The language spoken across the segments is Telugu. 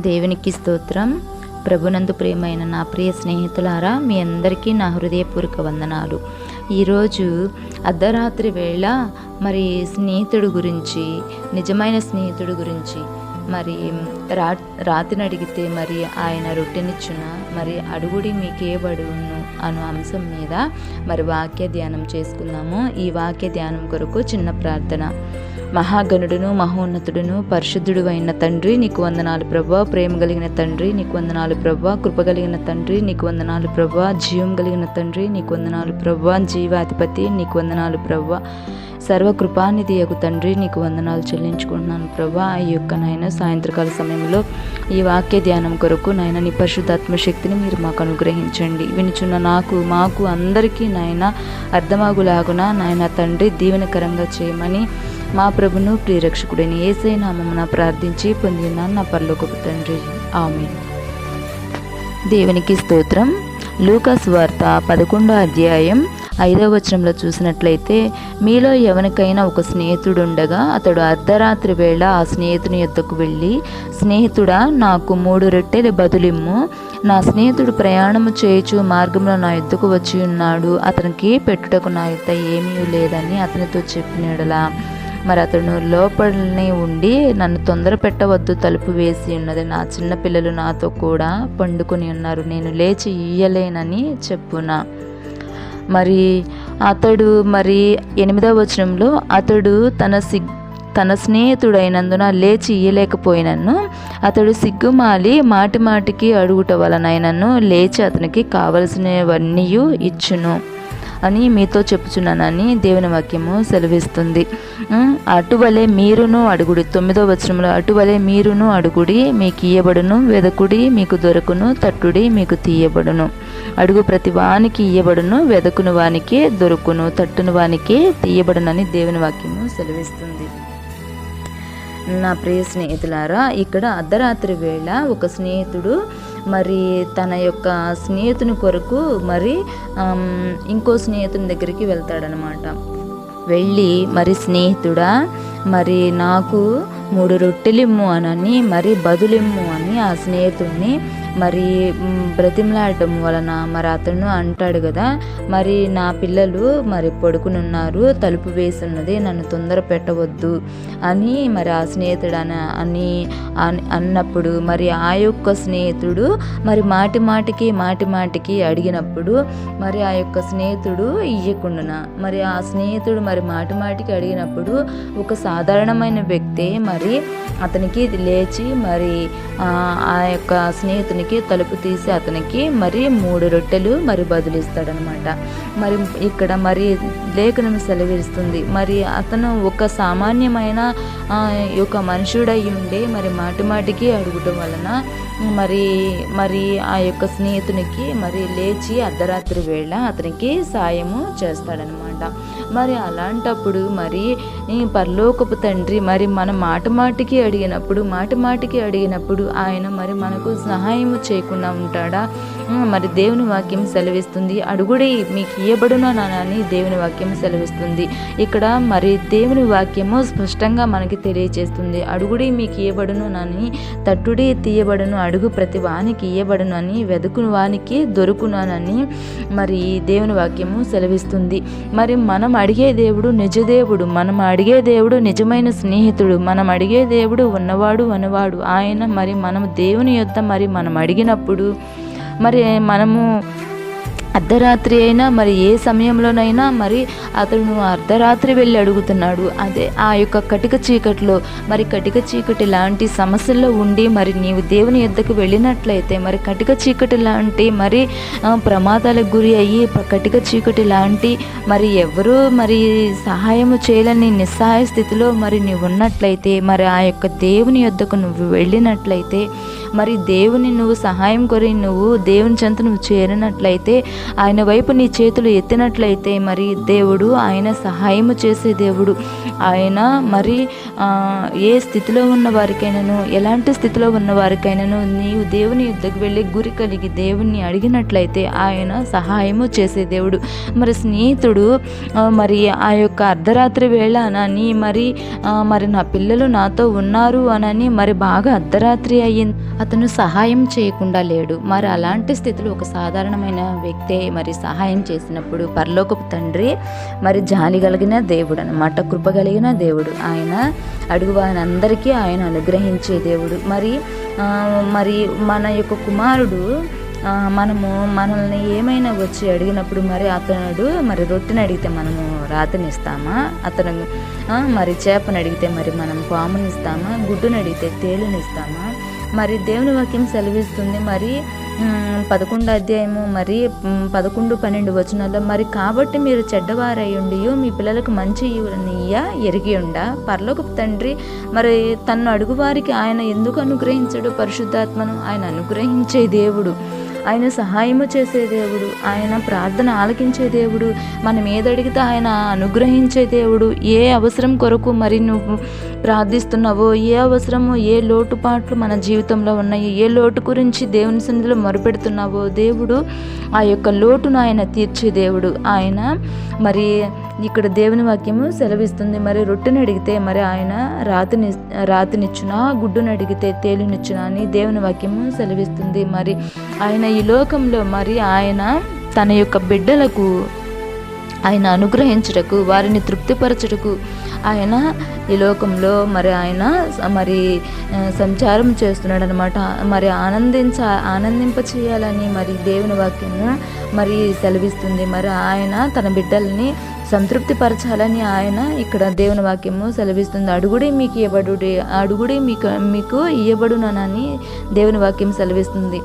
దేవునికి స్తోత్రం. ప్రభునందు ప్రేమైన నా ప్రియ స్నేహితులారా మీ అందరికీ నా హృదయపూర్వక వందనాలు. ఈరోజు అర్ధరాత్రి వేళ మరి స్నేహితుడు గురించి నిజమైన స్నేహితుడు గురించి మరి రా రాతిని అడిగితే మరి ఆయన రొట్టెనిచ్చున? మరి అడుగుడి మీకే బడును అను అంశం మీద మరి వాక్య ధ్యానం చేసుకుందాము. ఈ వాక్య ధ్యానం కొరకు చిన్న ప్రార్థన. మహాగణుడును మహోన్నతుడును పరిశుద్ధుడు అయిన తండ్రి నీకు వందనాలు ప్రభా. ప్రేమ కలిగిన తండ్రి నీకు వందనాలు ప్రభా. కృప కలిగిన తండ్రి నీకు వందనాలు ప్రభా. జీవం కలిగిన తండ్రి నీకు వందనాలు ప్రభా. జీవాధిపతి నీకు వందనాలు ప్రభా. సర్వకృపానిధి యొక్క తండ్రి నీకు వందనాలు చెల్లించుకుంటున్నాను ప్రభా. ఈ యొక్క నాయన సాయంత్రకాల సమయంలో ఈ వాక్య ధ్యానం కొరకు నాయన నీ పరిశుద్ధాత్మ శక్తిని మీరు మాకు అనుగ్రహించండి. వినుచున్న నాకు మాకు అందరికీ నాయన అర్థమాగులాగున నాయన తండ్రి దీవెనకరంగా చేయమని మా ప్రభును ప్రియరక్షకుడైన ఏసై నామమున ప్రార్థించి పొందిన నా పరలోకపు తండ్రి. ఆమె దేవునికి స్తోత్రం. లూకాస్ వార్త పదకొండో అధ్యాయం ఐదవ వచనంలో చూసినట్లయితే మీలో ఎవరికైనా ఒక స్నేహితుడు ఉండగా అతడు అర్ధరాత్రి వేళ ఆ స్నేహితుని యొద్దకు వెళ్ళి స్నేహితుడా నాకు మూడు రొట్టెలు బదులిమ్ము. నా స్నేహితుడు ప్రయాణము చేయచు మార్గంలో నా యుద్ధకు వచ్చి ఉన్నాడు అతనికి పెట్టుటకు నా యొక్క ఏమీ లేదని అతనితో చెప్పినడలా. మరి అతను లోపలనే ఉండి నన్ను తొందర పెట్టవద్దు తలుపు వేసి ఉన్నది. నా చిన్న పిల్లలు నాతో కూడా పండుకొని ఉన్నారు. నేను లేచి ఇయ్యలేనని చెప్పున. మరి అతడు మరి ఎనిమిదవ వచనంలో అతడు తన సిగ్ తన స్నేహితుడైనందున లేచి ఇయ్యలేకపోయినను. అతడు సిగ్గుమాలి మాటి మాటికి అడుగుట వలనైనను లేచి అతనికి కావలసినవన్నీ ఇచ్చును. అని మీతో చెప్పుచున్నానని దేవుని వాక్యము సెలవిస్తుంది. అటువలే మీరును అడుగుడి. తొమ్మిదో వచనంలో అటువలే మీరును అడుగుడి మీకు ఇయ్యబడును. వెదకుడి మీకు దొరకును తట్టుడి మీకు తీయబడును. అడుగు ప్రతి వానికి ఇయ్యబడును వెదకును వానికి దొరుకును తట్టును వానికి తీయబడునని దేవుని వాక్యము సెలవిస్తుంది. నా ప్రియ స్నేహితులారా ఇక్కడ అర్ధరాత్రి వేళ ఒక స్నేహితుడు మరి తన యొక్క స్నేహితుని కొరకు మరి ఇంకో స్నేహితుని దగ్గరికి వెళ్తాడనమాట. వెళ్ళి మరి స్నేహితుడా మరి నాకు మూడు రొట్టెలిమ్ము అనని మరి బదులిమ్ము అని ఆ స్నేహితుడిని మరి బ్రతిమలాడటం వలన మరి అతను అంటాడు కదా మరి నా పిల్లలు మరి పడుకునున్నారు తలుపు వేసి ఉన్నది నన్ను తొందర పెట్టవద్దు అని మరి ఆ స్నేహితుడు అని అన్- అన్నప్పుడు మరి ఆ యొక్క స్నేహితుడు మరి మాటి మాటికి మాటి మాటికి అడిగినప్పుడు మరి ఆ యొక్క స్నేహితుడు ఇయ్యకుండా మరి ఆ స్నేహితుడు మరి మాటి మాటికి అడిగినప్పుడు ఒక సాధారణమైన వ్యక్తే మరి అతనికి లేచి మరి ఆ యొక్క స్నేహితుని అతనికి తలుపు తీసి అతనికి మరి మూడు రొట్టెలు మరి బదులిస్తాడనమాట. మరి ఇక్కడ మరి లేఖనం సెలవిస్తుంది. మరి అతను ఒక సామాన్యమైన ఒక మనుషుడై ఉండే మరి మాటి మాటికి అడుగుటం వలన మరి మరి ఆ యొక్క స్నేహితునికి మరి లేచి అర్ధరాత్రి వేళ అతనికి సాయము చేస్తాడనమాట. మరి అలాంటప్పుడు మరి పర్లోకపు పరలోకపు తండ్రి మరి మన మాట మాటికి అడిగినప్పుడు మాట మాటికి అడిగినప్పుడు ఆయన మరి మనకు సహాయం చేయకుండా ఉంటాడా? మరి దేవుని వాక్యం సెలవిస్తుంది. అడుగుడి మీకు ఇయ్యబడును అని దేవుని వాక్యం సెలవిస్తుంది. ఇక్కడ మరి దేవుని వాక్యము స్పష్టంగా మనకి తెలియజేస్తుంది అడుగుడి మీకు ఇయ్యబడును అని తట్టుడి తీయబడును అడుగు ప్రతి వానికి ఇయ్యబడును అని వెదుకుని వానికి దొరుకునని మరి దేవుని వాక్యము సెలవిస్తుంది. మరి మనం అడిగే దేవుడు నిజదేవుడు మనం అడిగే దేవుడు నిజమైన స్నేహితుడు మనం అడిగే దేవుడు ఉన్నవాడు అనవాడు. ఆయన మరి మనం దేవుని యొద్ద మరి మనం అడిగినప్పుడు మరి మనము అర్ధరాత్రి అయినా మరి ఏ సమయంలోనైనా మరి అతను అర్ధరాత్రి వెళ్ళి అడుగుతున్నాడు. అదే ఆ యొక్క కటిక చీకటిలో మరి కటిక చీకటి లాంటి సమస్యల్లో ఉండి మరి నీవు దేవుని యొద్దకు వెళ్ళినట్లయితే మరి కటిక చీకటి లాంటి మరి ప్రమాదాలకు గురి అయ్యి కటిక చీకటి లాంటి మరి ఎవరు మరి సహాయము చేయలేని నిస్సహాయ స్థితిలో మరి నీవు ఉన్నట్లయితే మరి ఆ యొక్క దేవుని యొద్దకు నువ్వు వెళ్ళినట్లయితే మరి దేవుని నువ్వు సహాయం కొరి నువ్వు దేవుని చెంత నువ్వు చేరినట్లయితే ఆయన వైపు నీ చేతులు ఎత్తినట్లయితే మరి దేవుడు ఆయన సహాయము చేసే దేవుడు. ఆయన మరి ఏ స్థితిలో ఉన్న వారికైనాను ఎలాంటి స్థితిలో ఉన్న వారికైనాను నీవు దేవుని యుద్ధకు వెళ్ళి గురి కలిగి దేవుణ్ణి అడిగినట్లయితే ఆయన సహాయము చేసే దేవుడు. మరి స్నేహితుడు మరి ఆ యొక్క అర్ధరాత్రి వేళ అనని మరి మరి నా పిల్లలు నాతో ఉన్నారు అనని మరి బాగా అర్ధరాత్రి అయ్యింది. అతను సహాయం చేయకుండా లేడు. మరి అలాంటి స్థితిలో ఒక సాధారణమైన వ్యక్తి మరి సహాయం చేసినప్పుడు పరలోకపు తండ్రి మరి జాలి కలిగిన దేవుడు అనమాట కృప కలిగిన దేవుడు. ఆయన అడుగు వారందరికీ ఆయన అనుగ్రహించే దేవుడు. మరి మరి మన యొక్క కుమారుడు మనము మనల్ని ఏమైనా వచ్చి అడిగినప్పుడు మరి అతనుడు మరి రొట్టెని అడిగితే మనము రాతనిస్తామా అతను మరి చేపను అడిగితే మరి మనం పాముని ఇస్తామా? గుడ్డుని అడిగితే తేలునిస్తామా మరి దేవుని వాక్యం సెలవిస్తుంది. మరి పదకొండు అధ్యాయము మరి పదకొండు పన్నెండు వచనాల్లో మరి కాబట్టి మీరు చెడ్డవారయ్యుండి మీ పిల్లలకు మంచి ఇయ్య ఎరిగి ఉండ. పరలోకపు తండ్రి మరి తన్ను అడుగువారికి ఆయన ఎందుకు అనుగ్రహించడు? పరిశుద్ధాత్మను ఆయన అనుగ్రహించే దేవుడు. ఆయన సహాయము చేసే దేవుడు ఆయన ప్రార్థన ఆలకించే దేవుడు మనం ఏదడిగితే ఆయన అనుగ్రహించే దేవుడు. ఏ అవసరం కొరకు మరి నువ్వు ప్రార్థిస్తున్నావో ఏ అవసరమో ఏ లోటుపాట్లు మన జీవితంలో ఉన్నాయి ఏ లోటు గురించి దేవుని సన్నిధిలో మొరుపెడుతున్నావో దేవుడు ఆ యొక్క లోటును ఆయన తీర్చే దేవుడు. ఆయన మరి ఇక్కడ దేవుని వాక్యము సెలవిస్తుంది. మరి రొట్టెని అడిగితే మరి ఆయన రాతిని రాతినిచ్చునా గుడ్డునడిగితే తేలినిచ్చునా అని దేవుని వాక్యము సెలవిస్తుంది. మరి ఆయన ఈ లోకంలో మరి ఆయన తన యొక్క బిడ్డలకు ఆయన అనుగ్రహించుటకు వారిని తృప్తిపరచుటకు ఆయన ఈ లోకంలో మరి ఆయన మరి సంచారం చేస్తున్నాడు అనమాట మరి ఆనందించ ఆనందింప చేయాలని మరి దేవుని వాక్యము మరి సెలవిస్తుంది. మరి ఆయన తన బిడ్డల్ని సంతృప్తి పరచాలని ఆయన ఇక్కడ దేవుని వాక్యము సెలవిస్తుంది. అడుగుడి మీకు ఇవ్వబడుడి అడుగుడి మీకు మీకు ఇవ్వబడునని దేవుని వాక్యం సెలవిస్తుంది.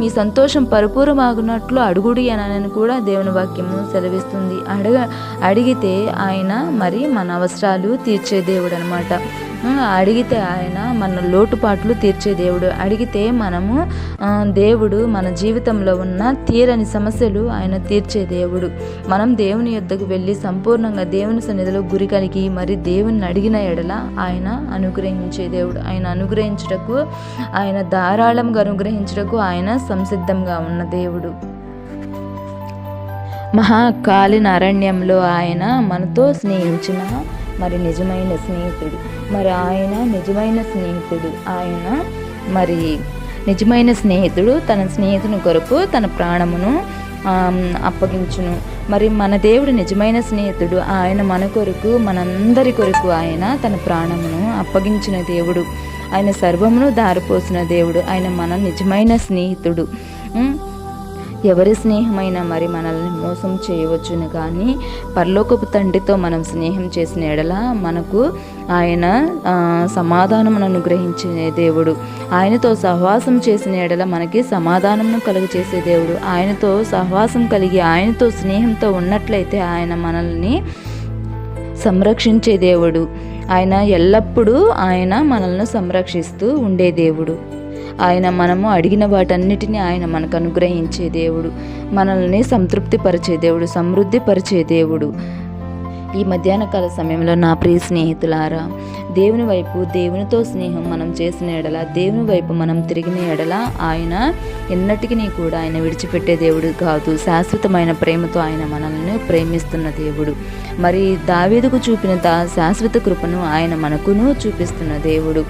మీ సంతోషం పరిపూర్ణమాగునట్లు అడుగుడి అని కూడా దేవుని వాక్యము సెలవిస్తుంది. అడగ అడిగితే ఆయన మరి మన అవసరాలు తీర్చే దేవుడు అనమాట అడిగితే ఆయన మన లోటుపాట్లు తీర్చే దేవుడు. అడిగితే మనము దేవుడు మన జీవితంలో ఉన్న తీరని సమస్యలు ఆయన తీర్చే దేవుడు. మనం దేవుని యొద్దకు వెళ్ళి సంపూర్ణంగా దేవుని సన్నిధిలో గురి కలిగి మరి దేవుని అడిగిన ఎడల ఆయన అనుగ్రహించే దేవుడు. ఆయన అనుగ్రహించుటకు ఆయన ధారాళంగా అనుగ్రహించుటకు ఆయన సంసిద్ధంగా ఉన్న దేవుడు. మహాకాలిన అరణ్యంలో ఆయన మనతో స్నేహించిన మరి నిజమైన స్నేహితుడు. మరి ఆయన నిజమైన స్నేహితుడు. ఆయన మరి నిజమైన స్నేహితుడు తన స్నేహితుని కొరకు తన ప్రాణమును అప్పగించును. మరి మన దేవుడు నిజమైన స్నేహితుడు. ఆయన మన కొరకు మనందరి కొరకు ఆయన తన ప్రాణమును అప్పగించిన దేవుడు. ఆయన సర్వమును దారిపోసిన దేవుడు. ఆయన మన నిజమైన స్నేహితుడు. ఎవరి స్నేహమైనా మరి మనల్ని మోసం చేయవచ్చును కానీ పరలోకపు తండ్రితో మనం స్నేహం చేసిన ఎడల మనకు ఆయన ఆ, సమాధానమును అనుగ్రహించే దేవుడు. ఆయనతో సహవాసం చేసిన ఎడల మనకి సమాధానమును కలుగు చేసే దేవుడు. ఆయనతో సహవాసం కలిగి ఆయనతో స్నేహంతో ఉన్నట్లయితే ఆయన మనల్ని సంరక్షించే దేవుడు. ఆయన ఎల్లప్పుడూ ఆయన మనల్ని సంరక్షిస్తూ ఉండే దేవుడు. ఆయన మనము అడిగిన వాటన్నిటిని ఆయన మనకు అనుగ్రహించే దేవుడు. మనల్ని సంతృప్తిపరిచే దేవుడు సమృద్ధి పరిచే దేవుడు. ఈ మధ్యాహ్న కాల సమయంలో నా ప్రియ స్నేహితులారా దేవుని వైపు దేవునితో స్నేహం మనం చేసిన ఎడల దేవుని వైపు మనం తిరిగిన ఎడల ఆయన ఎన్నటికీ కూడా ఆయన విడిచిపెట్టే దేవుడు కాదు. శాశ్వతమైన ప్రేమతో ఆయన మనల్ని ప్రేమిస్తున్న దేవుడు. మరి దావేదుకు చూపిన శాశ్వత కృపను ఆయన మనకును చూపిస్తున్న దేవుడు.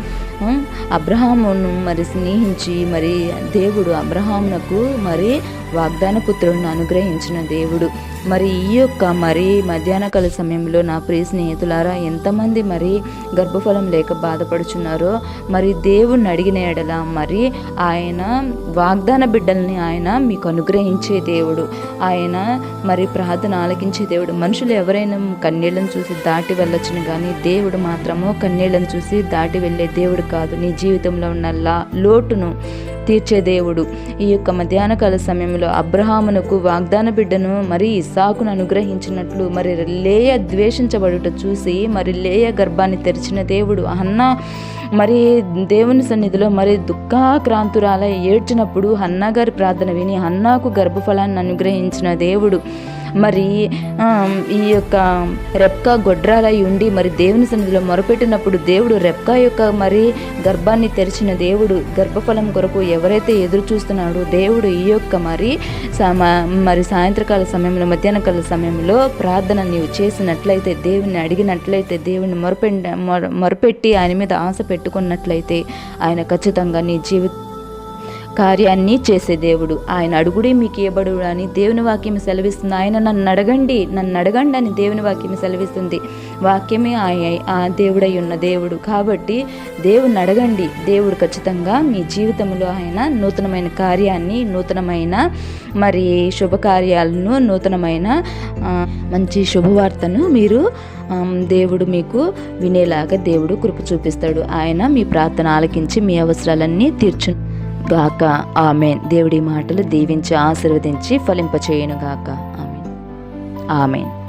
అబ్రహామును మరి స్నేహించి మరి దేవుడు అబ్రహామునకు మరి వాగ్దాన పుత్రులను అనుగ్రహించిన దేవుడు. మరి ఈ యొక్క మరి మధ్యాహ్న కాల సమయంలో నా ప్రియ స్నేహితులారా ఎంతమంది మరి గర్భఫలం లేక బాధపడుచున్నారో మరి దేవుణ్ణి అడిగిన ఎడల మరి ఆయన వాగ్దాన బిడ్డల్ని ఆయన మీకు అనుగ్రహించే దేవుడు. ఆయన మరి ప్రార్థన ఆలకించే దేవుడు. మనుషులు ఎవరైనా కన్నీళ్ళను చూసి దాటి వెళ్ళొచ్చును కానీ దేవుడు మాత్రము కన్నీళ్ళను చూసి దాటి వెళ్ళే దేవుడు కాదు. నీ జీవితంలో ఉన్న లా లోటును తీర్చే దేవుడు. ఈ యొక్క మధ్యాహ్న కాల సమయంలో అబ్రహామునకు వాగ్దాన బిడ్డను మరి ఇస్సాకును అనుగ్రహించినట్లు మరి లేయ ద్వేషించబడుట చూసి మరి లేయ గర్భాన్ని తెరిచిన దేవుడు అన్న మరి దేవుని సన్నిధిలో మరి దుఃఖాక్రాంతురాల ఏడ్చినప్పుడు హన్నా గారి ప్రార్థన విని హన్నాకు గర్భఫలాన్ని అనుగ్రహించిన దేవుడు. మరి ఈ యొక్క రెప్కా గొడ్రాలై ఉండి మరి దేవుని సన్నిధిలో మొరపెట్టినప్పుడు దేవుడు రెప్కా యొక్క మరి గర్భాన్ని తెరిచిన దేవుడు గర్భఫలం కొరకు ఎవరైతే ఎదురు చూస్తున్నాడో దేవుడు ఈ యొక్క మరి మరి సాయంత్రకాల సమయంలో మధ్యాహ్న కాల సమయంలో ప్రార్థన నీవు చేసినట్లయితే దేవుని అడిగినట్లయితే దేవుని మొరపె మొర- మొరపెట్టి ఆయన మీద ఆశ పెట్టుకున్నట్లయితే ఆయన ఖచ్చితంగా నీ జీవితం కార్యాన్ని చేసే దేవుడు. ఆయన అడుగుడే మీకు ఇవ్వబడు అని దేవుని వాక్యం సెలవిస్తుంది. ఆయన నన్ను అడగండి నన్ను అడగండి అని దేవుని వాక్యం సెలవిస్తుంది. వాక్యమే ఆయ ఆ దేవుడై ఉన్న దేవుడు. కాబట్టి దేవుని అడగండి. దేవుడు ఖచ్చితంగా మీ జీవితంలో ఆయన నూతనమైన కార్యాన్ని నూతనమైన మరి శుభకార్యాలను నూతనమైన మంచి శుభవార్తను మీరు దేవుడు మీకు వినేలాగా దేవుడు కృప చూపిస్తాడు. ఆయన మీ ప్రార్థన ఆలకించి మీ అవసరాలన్నీ తీర్చు గాక. ఆమెన్. దేవుడి మాటలు దీవించి ఆశీర్వదించి ఫలింపచేయును గాక ఆమెన్. ఆమెన్.